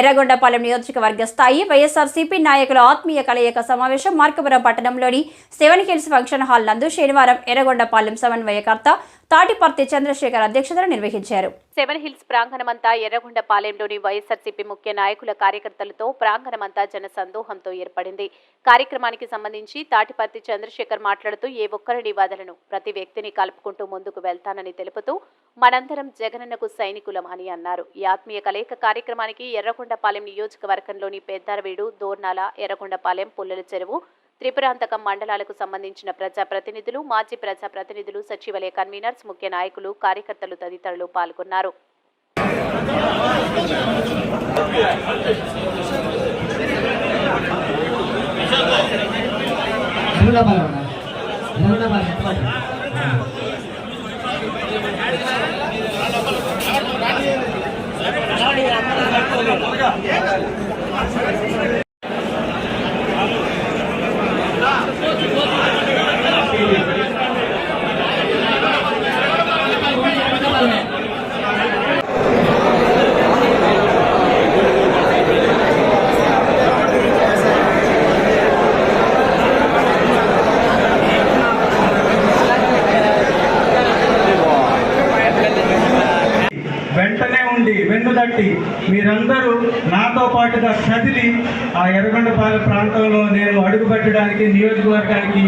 ఎర్రగొండపాలెం నియోజకవర్గ స్థాయి వైఎస్ఆర్సీపీ నాయకుల ఆత్మీయ కలయిక సమావేశం మార్కపురం పట్టణంలోని సెవెన్ హిల్స్ ఫంక్షన్ హాల్ నందు శనివారం ఎర్రగొండపాలెం సమన్వయకర్త తాటిపర్తి చంద్రశేఖర్ అధ్యక్షతన నిర్వహించారు. సెవెన్ హిల్స్ ప్రాంగణమంతా ఎర్రగొండపాలెంలోని వైఎస్ఆర్సీపీ ముఖ్య నాయకుల కార్యకర్తలతో ప్రాంగణమంతా జన సందోహంతో ఏర్పడింది. కార్యక్రమానికి సంబంధించి తాటిపర్తి చంద్రశేఖర్ మాట్లాడుతూ ఏ ఒక్కరిని వదలను ప్రతి వ్యక్తిని కలుపుకుంటూ ముందుకు వెళ్తానని తెలుపుతూ మనందరం జగనన్నకు సైనికులం అని అన్నారు. ఈ ఆత్మీయ కలయిక కార్యక్రమానికి ఎర్రగొండపాలెం నియోజకవర్గంలోని పెద్దారవీడు దోర్నాల ఎర్రగొండపాలెం పుల్లల చెరువు త్రిపురాంతకం మండలాలకు సంబంధించిన ప్రజాప్రతినిధులు మాజీ ప్రజాప్రతినిధులు సచివాలయ కన్వీనర్స్ ముఖ్య నాయకులు కార్యకర్తలు తదితరులు పాల్గొన్నారు ఎర్రగొండపాలెం అన్న. ఎర్రగొండపాలెం చెప్పండి. వెంటనే వెన్నుదట్టి మీరందరూ నాతో పాటుగా కదిలి ఆ ఎర్రగొండపాలెం ప్రాంతంలో నేను అడుగుపెట్టడానికి నియోజకవర్గానికి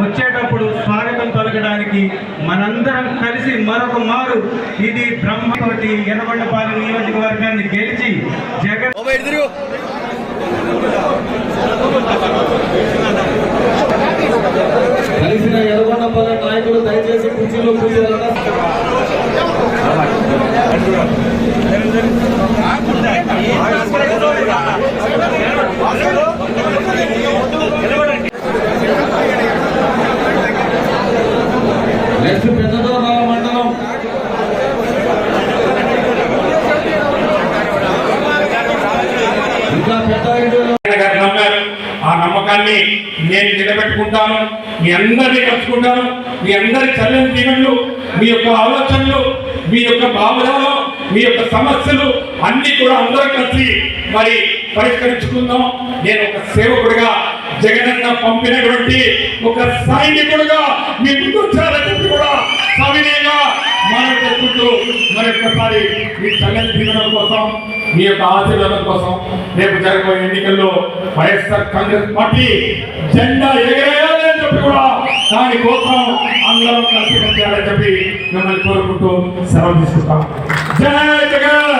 వచ్చేటప్పుడు స్వాగతం పలకడానికి మనందరం కలిసి మరొక మారు ఇది బ్రహ్మతోటి ఎర్రగొండపాలెం నియోజకవర్గాన్ని గెలిచి జగన్ కలిసిన ఎర్రగొండపాలెం నాయకులు దయచేసి కుర్చీలో కూర్చోవాలన్నా నెక్స్ట్ పెద్దదోర్నాల మండలం ఇంకా పెద్ద నమ్మారు ఆ నమ్మకాన్ని నేను నిలబెట్టుకుంటాను మీ అందరినీ కలుసుకుంటాను మీ అందరి చల్లని దీవెనలు మీ యొక్క ఆలోచనలు మీ యొక్క భావనలు మీ యొక్క సమస్యలు అన్ని కూడా అందరూ కలిసి మరి పరిష్కరించుకుందాం. నేను ఒక సేవకుడిగా జగనన్న పంపినటువంటి ఒక సైనికుడుగా మీ ముందు వచ్చారని కూడా సవినయంగా మనం చెప్పుకుంటూ మరొకసారి మీ సంగతి జీవనం కోసం మీ యొక్క ఆశీర్వాదం కోసం రేపు జరగబోయే ఎన్నికల్లో వైఎస్ఆర్ కాంగ్రెస్ పార్టీ జెండా ఎగరేయాలి అని చెప్పి కూడా దానికోసం అందరం కలిసి పనిచేయాలని చెప్పి మిమ్మల్ని కోరుకుంటూ సెలవు తీసుకుంటాం. జయ జగన్!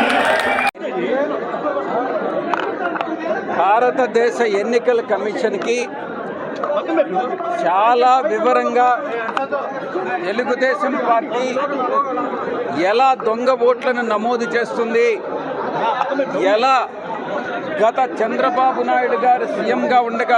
భారతదేశ ఎన్నికల కమిషన్కి చాలా వివరంగా తెలుగుదేశం పార్టీ ఎలా దొంగ ఓట్లను నమోదు చేస్తుంది ఎలా గత చంద్రబాబు నాయుడు గారు సీఎంగా ఉండగా